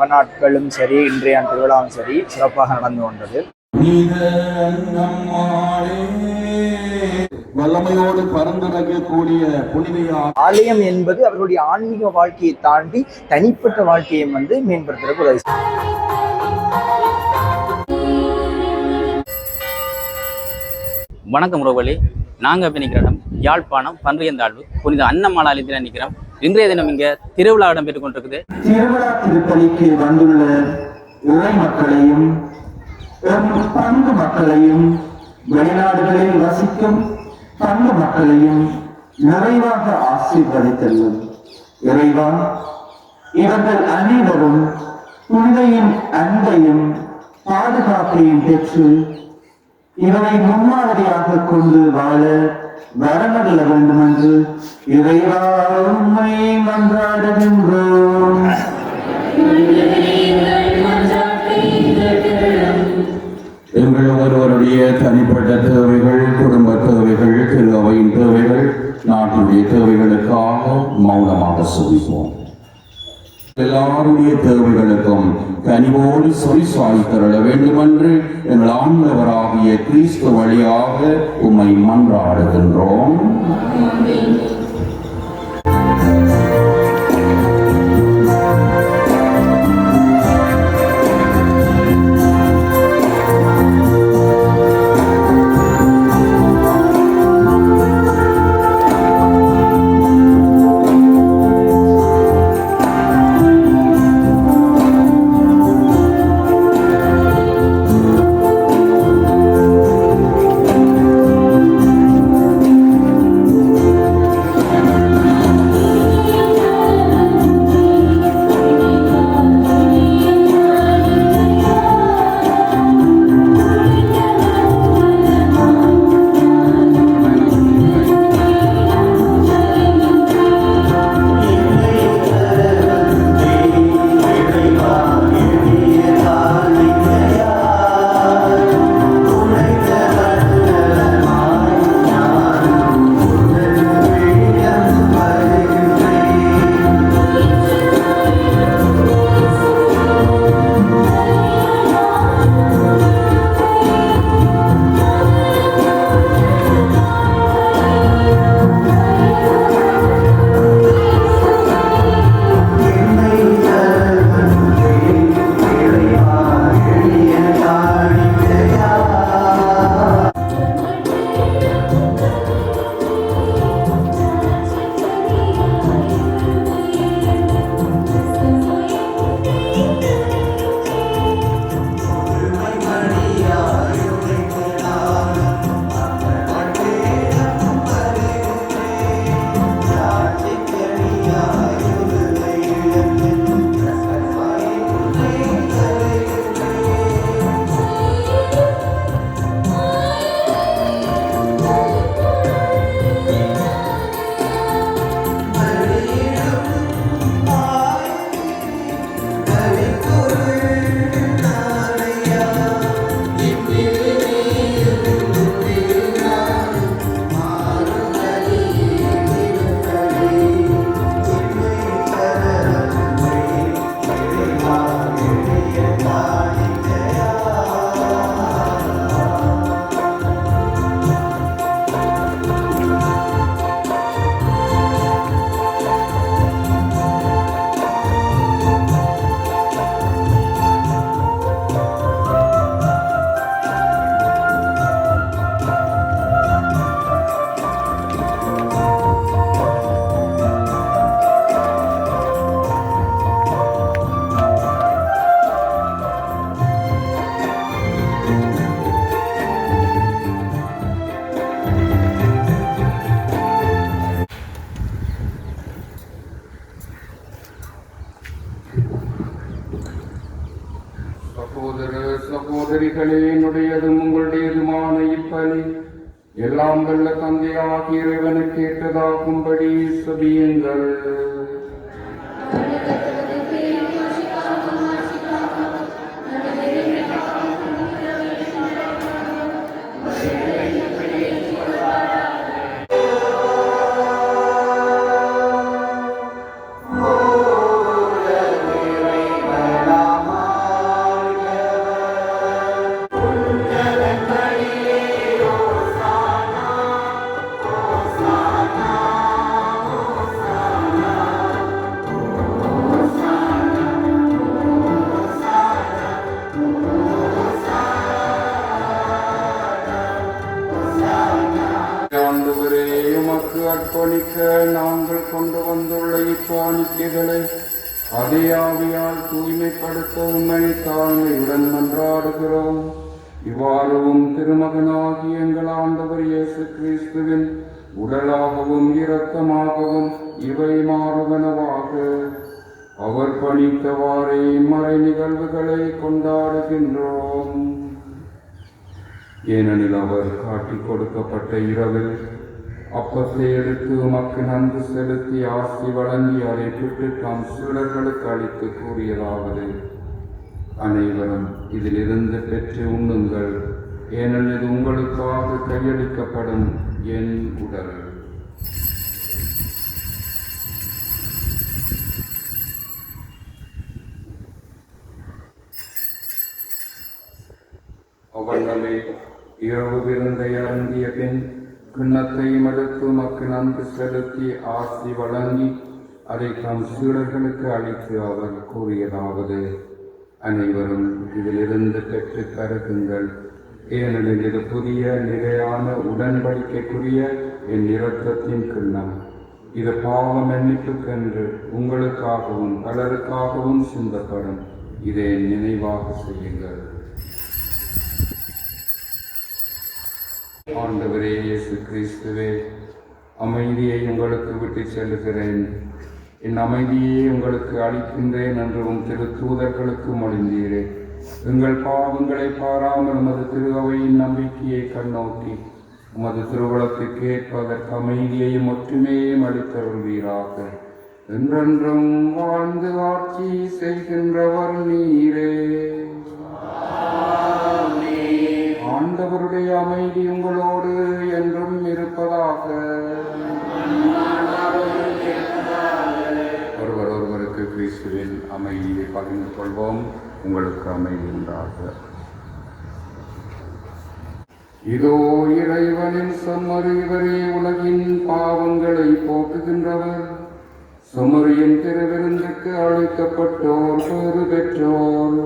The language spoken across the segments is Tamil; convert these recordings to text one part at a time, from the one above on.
நவநாட்களும் சரி இன்றைய திருவிழாவும் சரி சிறப்பாக நடந்து கொண்டது. வல்லமையோடு பறந்துரைக்கக்கூடிய புனிதையா ஆலயம் என்பது அவர்களுடைய ஆன்மீக வாழ்க்கையை தாண்டி தனிப்பட்ட வாழ்க்கையை வந்து மேம்படுத்துறதுக்கு உதவி. வணக்கம் உறவுகளே. நாங்கள் இப்போ நிற்கிற இடம் யாழ்ப்பாணம் பன்றியந்தாழ்வு புனித அன்னமாலாலயத்தில் நிற்கிறோம் இன்றைய தினம் இங்க திருவிழா இடம்பெற்றுக் கொண்டிருக்குது. திருவிழா திருப்பலிக்கு வந்துள்ள இறை மக்களையும் பங்கு மக்களையும் வெளிநாடுகளில் வசிக்கும் பங்கு மக்களையும் நிறைவாக ஆசீர்வதித்தல்லும் இறைவா இவர்கள் அனைவரும் புனிதையின் அன்பையும் பாதுகாப்பையும் பெற்று இவரை முன்மாதிரியாக கொண்டு வாழ வரமல்ல வேண்டும் என்று இறைவா உண்மை மன்றாடுகின்றோம். எங்கள் ஒருவருடைய தனிப்பட்ட தேவைகள் குடும்ப தேவைகள் திரு அவையின் தேவைகள் நாட்டுடைய தேவைகளுக்காக மௌனமாக சுவிப்போம் எல்லாருடைய தேவைகளுக்கும் கனிவோடு சொல் சாய் வேண்டுமென்று எங்கள் ஆண்டவராகிய கிறிஸ்து வழியாக உம்மை மன்றாடுகின்றோம். சகோதரிகளே என்னுடையதும் உங்களுடையதுமான இப்பலி எல்லாம் வல்ல தந்தையாகிய இறைவனுக்கு ஏற்றதாகும்படி சுபியுங்கள். அதே ஆவியால் தூய்மைப்படுத்த உண்மை தாழ்மையுடன் மன்றாடுகிறோம். இவ்வாறும் திருமகனாகி எங்கள் ஆண்டவர் இயேசு கிறிஸ்துவின் உடலாகவும் இரத்தமாகவும் இவை மாறுவனவாக. அவர் பணித்தவாறே மறை நிகழ்வுகளை கொண்டாடுகின்றோம். ஏனெனில் அவர் காட்டிக் கொடுக்கப்பட்ட இரவில் அப்பத்தை எடுத்து உமக்கு நன்கு செலுத்தி ஆசி வழங்கி அதை பிட்டு தாம் சீடர்களுக்கு அளித்து கூறியதாவது. அனைவரும் இதிலிருந்து பெற்று உண்ணுங்கள். ஏனெனில் இது உங்களுக்காக கையளிக்கப்படும் என் உடல். அவர்களே இரவு விருந்தை அருந்திய பின் கிண்ணத்தை மடுத்து மக்கு நன்கு செலுத்தி ஆசி வழங்கி அதை தம் சீடர்களுக்கு அளித்து அவர் கூறியதாவது அனைவரும் இதிலிருந்து பெற்று கருதுங்கள் ஏனெனில் இது புதிய நிலையான உடன்படிக்கைக்குரிய என் இரத்தத்தின் கிண்ணம். இது பாவ மன்னிப்புக்கென்று உங்களுக்காகவும் பலருக்காகவும் சிந்தப்படும். இதை நினைவாக செய்யுங்கள். ஆண்டவரே இயேசு கிறிஸ்துவே அமைதியை உங்களுக்கு விட்டு செல்கிறேன் என் அமைதியை உங்களுக்கு அளிக்கின்றேன் என்று உன் திரு தூதர்களுக்கு மொழிந்தீரே. எங்கள் பாவங்களை பாராமல் உமது திருவையின் நம்பிக்கையை கண்ணோக்கி உமது திருவுளத்துக்கு ஏற்பதற்கு அமைதியையும் ஒற்றுமையையும் அளித்தருள்வீராக. என்றென்றும் வாழ்ந்து ஆட்சி அமைதியை பகிர்ந்து கொள்வோம். உங்களுக்கு அமைதி உண்டாக. இதோ இறைவனின் சம்மறிவரே உலகின் பாவங்களை போக்குகின்றவர். சுமரியின் திருவிருந்துக்கு அழைக்கப்பட்டோர் பேறு பெற்றோர்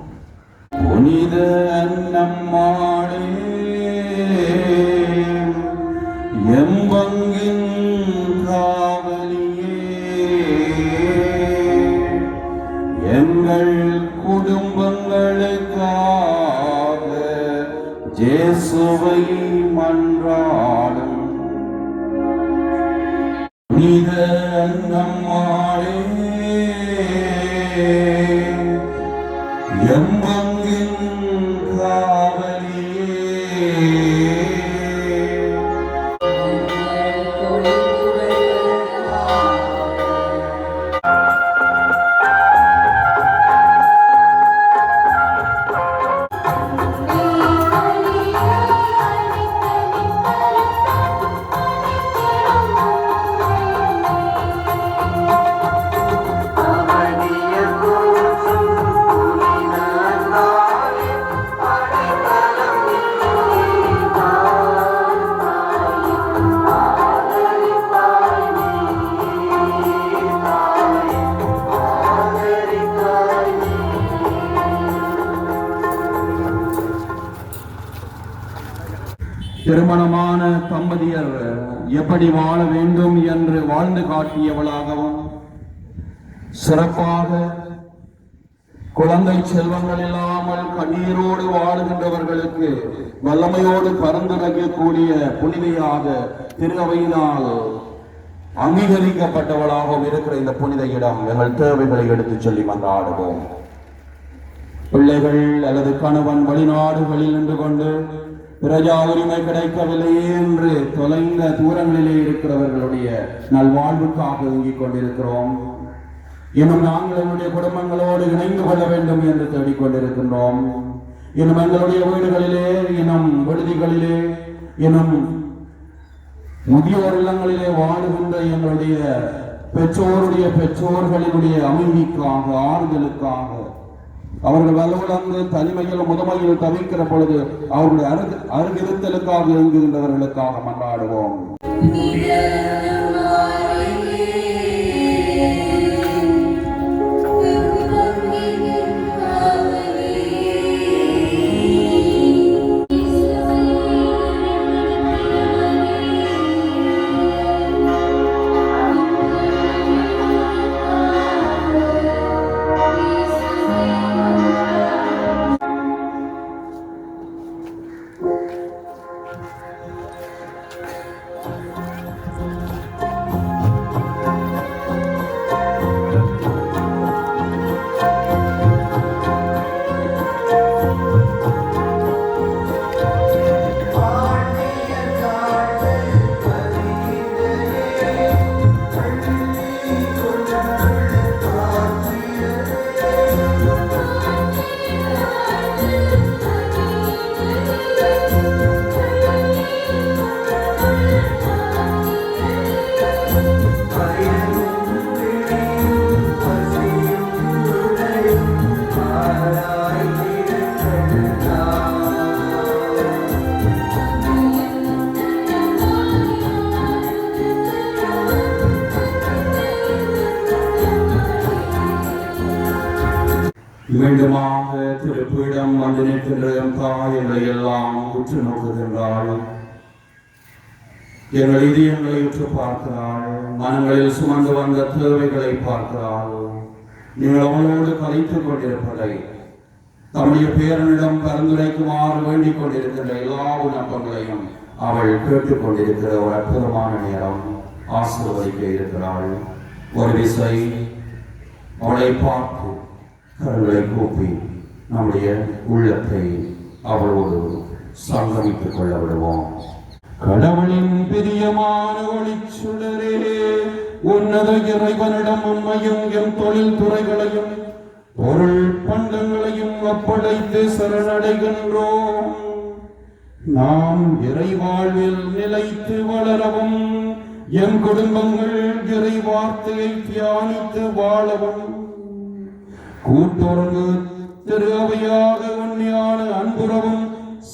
மன்றாடுவோம் வாழ்ந்து காட்டியவளாகவும் சிறப்பாக குழந்தை செல்வங்கள் இல்லாமல் கண்ணீரோடு வாழுகின்றவர்களுக்கு வல்லமையோடு பரந்துரைக்கக்கூடிய புனிதையாக திரு அவையினால் அங்கீகரிக்கப்பட்டவளாகவும் இருக்கிற இந்த புனித இடம். எங்கள் தேவைகளை எடுத்துச் சொல்லி மன்றாடுவோம். பிள்ளைகள் அல்லது கணவன் வெளிநாடுகளில் நின்று கொண்டு பிரஜா உரிமை கிடைக்கவில்லையே என்று தொலைந்த தூரங்களிலே இருக்கிறவர்களுடைய நல்வாழ்வுக்காக இயங்கிக் கொண்டிருக்கிறோம். இன்னும் நாங்கள் எங்களுடைய குடும்பங்களோடு இணைந்து கொள்ள வேண்டும் என்று தேடிக்கொண்டிருக்கின்றோம். இன்னும் எங்களுடைய வீடுகளிலே இன்னும் விடுதிகளிலே இன்னும் முதியோர் இல்லங்களிலே வாழுகின்ற எங்களுடைய பெற்றோருடைய பெற்றோர்களினுடைய அமைதிக்காக ஆறுதலுக்காக அவர்கள் வலுவிழந்து தனிமையில் முதுமையில் தவிக்கிற பொழுது அவருடைய அருகு அருகிருத்தலுக்காக இயங்குகின்றவர்களுக்காக மன்றாடுவோம். திருப்பிடம் வந்து நிற்கின்ற எம் தாயங்களை எல்லாம் உற்று நோக்குகின்றாள். எங்கள் இதயங்களை உற்று பார்க்கிறாள். மனங்களில் சுமந்து வந்த தேவைகளை பார்க்கிறாள். நீங்கள் அவளோடு கலைத்துக் கொண்டிருப்பதை தம்முடைய பேரனிடம் பரிந்துரைக்குமாறு வேண்டிக் கொண்டிருக்கின்ற எல்லா விண்ணப்பங்களையும் அவள் கேட்டுக் கொண்டிருக்கிற ஒரு அற்புதமான நேரம் ஆசீர்வதிக்க இருக்கிறாள். ஒரு விசை அவளை பார்த்து கரங்களை கூப்பி நம்முடைய உள்ளத்தை அவளோடு சங்கமித்துக் கொள்ள விடுவோம் கடவுளின் பிரியமான ஒளிச்சுடரே உன்னத இறைவனிடம் உண்மையும் எம் தொழில் துறைகளையும் பொருள் பண்டங்களையும் ஒப்படைத்து சரணடைகின்றோம். நாம் இறைவாழ்வில் நிலைத்து வளரவும் எம் குடும்பங்கள் இறை வார்த்தையை தியானித்து வாழவும் கூட்டுறவு திருவையாக உண்மையான அன்புறவும்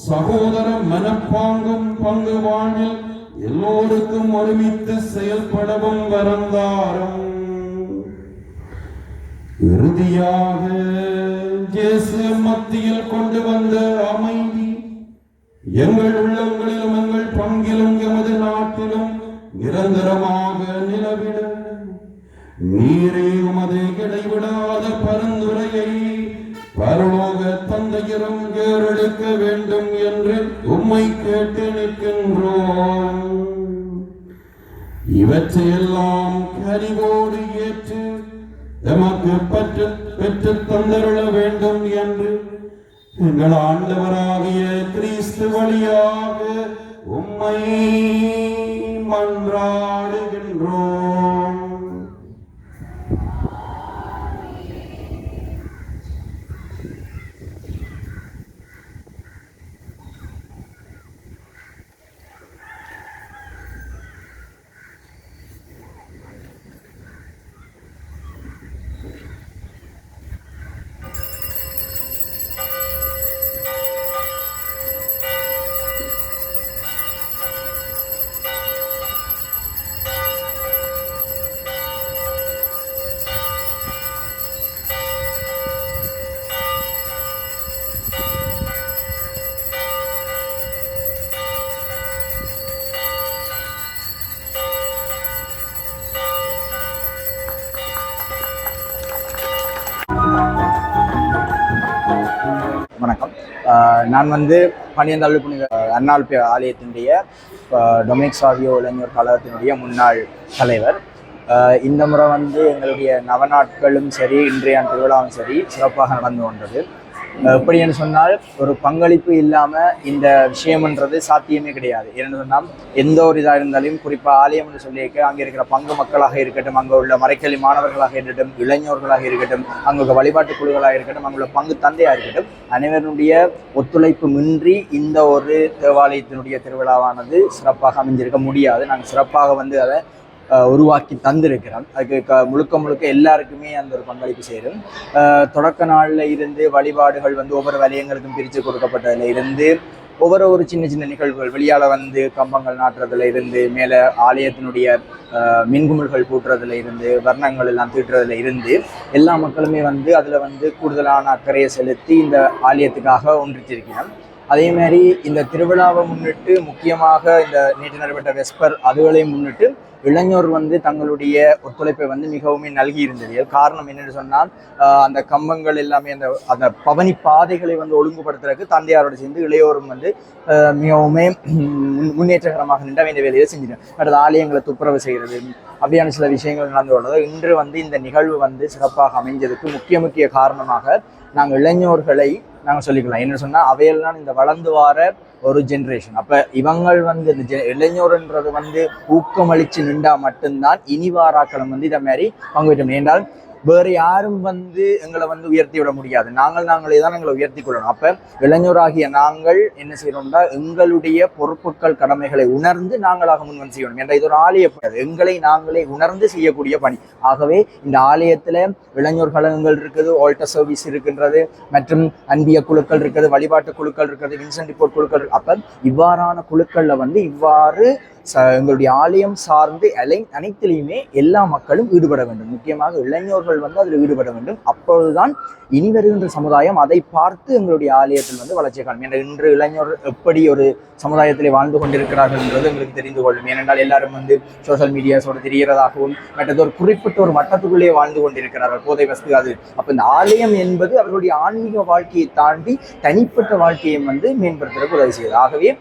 சகோதர மனப்பாங்கும் பங்கு வாழ்வில் எல்லோருக்கும் ஒருமித்து செயல்படவும் வரந்தாரும். இறுதியாக இயேசு மத்தியில் கொண்டு வந்த அமைதி எங்கள் உள்ளங்களிலும் எங்கள் பங்கிலும் எமது நாட்டிலும் நிரந்தரமாக நிலவிட. நீரே உமது இடைவிடாத பரிந்துரையை பரலோக தந்தையிடம் ஏறெடுக்க வேண்டும் என்று உம்மை கேட்டு நிற்கின்றோம். இவற்றையெல்லாம் கனிவோடு ஏற்று எமக்கு பற்று பெற்று தந்தருள வேண்டும் என்று எங்கள் ஆண்டவராகிய கிறிஸ்து வழியாக உம்மை மன்றாடுகின்றோம். நான் வந்து பனியந்தாள் புனித அன்னாள் பே- ஆலயத்தினுடைய டொமினிக் சாவியோ இளைஞர் கழகத்தினுடைய முன்னாள் தலைவர். இந்த முறை வந்து எங்களுடைய நவநாட்களும் சரி இன்றைய திருவிழாவும் சரி சிறப்பாக நடந்து கொண்டது. எப்படின்னு சொன்னால் ஒரு பங்களிப்பு இல்லாமல் இந்த விஷயம்ன்றது சாத்தியமே கிடையாது. ஏன்னு சொன்னால் எந்த ஒரு இதாக இருந்தாலும் குறிப்பாக ஆலயம்னு சொல்லியிருக்க அங்கே இருக்கிற பங்கு மக்களாக இருக்கட்டும் அங்கே உள்ள மறைக்கல்வி மாணவர்களாக இருக்கட்டும் இளைஞர்களாக இருக்கட்டும் அங்கே வழிபாட்டு குழுக்களாக இருக்கட்டும் அங்குள்ள பங்கு தந்தையாக இருக்கட்டும் அனைவருடைய ஒத்துழைப்பு மின்றி இந்த ஒரு தேவாலயத்தினுடைய திருவிழாவானது சிறப்பாக அமைஞ்சிருக்க முடியாது. நாங்கள் சிறப்பாக வந்து அதை உருவாக்கி தந்திருக்கிறான். அதுக்கு க முழுக்க முழுக்க எல்லாருக்குமே அந்த ஒரு பங்களிப்பு சேரும். தொடக்க நாளில் இருந்து வழிபாடுகள் வந்து ஒவ்வொரு வலயங்களுக்கும் பிரித்து கொடுக்கப்பட்டதுல இருந்து ஒவ்வொரு ஒரு சின்ன சின்ன நிகழ்வுகள் வெளியால் வந்து கம்பங்கள் நாட்டுறதுல இருந்து மேலே ஆலயத்தினுடைய மின்குமிழ்கள் பூட்டுறதுல இருந்து வர்ணங்கள் எல்லாம் தீட்டுறதுல இருந்து எல்லா மக்களுமே வந்து அதில் வந்து கூடுதலான அக்கறையை செலுத்தி இந்த ஆலயத்துக்காக ஒன்றித்திருக்கிறேன். அதே மாதிரி இந்த திருவிழாவை முன்னிட்டு முக்கியமாக இந்த நேற்று நடைபெற்ற வெஸ்பர் அதுகளையும் முன்னிட்டு இளைஞர் வந்து தங்களுடைய ஒத்துழைப்பை வந்து மிகவும் நல்கி இருந்தது. காரணம் என்னன்னு சொன்னால் அந்த கம்பங்கள் எல்லாமே அந்த அந்த பவனி பாதைகளை வந்து ஒழுங்குபடுத்துறதுக்கு தந்தையாரோட சேர்ந்து இளையோரும் வந்து மிகவுமே முன்னேற்றகரமாக நின்ற இந்த வேலையை செஞ்சிட்டேன் அடுத்த ஆலயங்களை துப்புரவு செய்கிறது அப்படியான சில விஷயங்கள் நடந்து உள்ளது இன்று வந்து இந்த நிகழ்வு வந்து சிறப்பாக அமைஞ்சதுக்கு முக்கிய முக்கிய காரணமாக நாங்கள் இளைஞர்களை நாங்கள் சொல்லிக்கலாம். என்ன சொன்னால் அவையெல்லாம் இந்த வளர்ந்து வர ஒரு ஜென்ரேஷன் அப்போ இவங்கள் வந்து இந்த ஜெ இளைஞர்ன்றது வந்து ஊக்கமளித்து நின்றா மட்டும்தான் இனி வாராக்களும் வந்து இதை மாதிரி பங்கு பெற்ற முடியும். என்றால் வேறு யாரும் வந்து எங்களை வந்து உயர்த்தி விட முடியாது. நாங்கள் நாங்களே தான் எங்களை உயர்த்தி கொள்ளணும். அப்போ இளைஞராகிய நாங்கள் என்ன செய்யணும்னா எங்களுடைய பொறுப்புகள் கடமைகளை உணர்ந்து நாங்களாக முன் வந்து செய்யணும். என்ற இது ஒரு ஆலய எங்களை நாங்களே உணர்ந்து செய்யக்கூடிய பணி. ஆகவே இந்த ஆலயத்தில் இளைஞர் கழகங்கள் இருக்குது ஆல்டர் சர்வீஸ் இருக்கின்றது மற்றும் அன்பிய குழுக்கள் இருக்குது வழிபாட்டு குழுக்கள் இருக்குது வின்சென்ட் ரிப்போர்ட் குழுக்கள் அப்போ அப்ப இவ்வாறான குழுக்கள்ல வந்து இவ்வாறு எங்களுடைய ஆலயம் சார்ந்து அலை அனைத்திலையுமே எல்லா மக்களும் ஈடுபட வேண்டும். முக்கியமாக இளைஞர்கள் வந்து அதில் ஈடுபட வேண்டும். அப்பொழுதுதான் இனி வருகின்ற சமுதாயம் அதை பார்த்து எங்களுடைய ஆலயத்தில் வந்து வளர்ச்சி காணும். என்ற இன்று இளைஞர் எப்படி ஒரு சமுதாயத்திலே வாழ்ந்து கொண்டிருக்கிறார்கள் என்றது எங்களுக்கு தெரிந்து கொள்ளும். ஏனென்றால் எல்லாரும் வந்து சோஷியல் மீடியாஸோட தெரிகிறதாகவும் மற்றது ஒரு குறிப்பிட்ட ஒரு வட்டத்துக்குள்ளே வாழ்ந்து கொண்டிருக்கிறார்கள். போதை வசதி அது. அப்போ இந்த ஆலயம் என்பது அவர்களுடைய ஆன்மீக வாழ்க்கையை தாண்டி தனிப்பட்ட வாழ்க்கையை வந்து மேம்படுத்துறதுக்கு உதவி செய்யுது. ஆகவே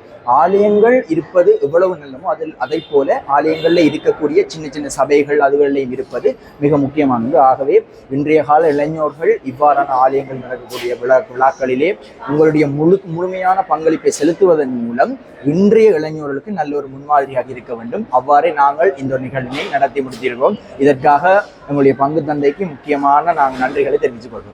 ஆலயங்கள் இருப்பது எவ்வளவு நல்லமோ அதில் அதை போல ஆலயங்களில் இருக்கக்கூடிய சின்ன சின்ன சபைகள் அதுகளிலையும் இருப்பது மிக முக்கியமானது. ஆகவே இன்றைய கால இளைஞர்கள் இவ்வாறான ஆலயங்கள் நடக்கக்கூடிய விழா விழாக்களிலே உங்களுடைய முழு முழுமையான பங்களிப்பை செலுத்துவதன் மூலம் இன்றைய இளைஞர்களுக்கு நல்ல ஒரு முன்மாதிரியாக இருக்க வேண்டும். அவ்வாறே நாங்கள் இந்த ஒரு நிகழ்வினை நடத்தி முடித்திருக்கிறோம். இதற்காக எங்களுடைய பங்கு தந்தைக்கு முக்கியமான நாங்கள் நன்றிகளை தெரிவித்துக் கொள்வோம்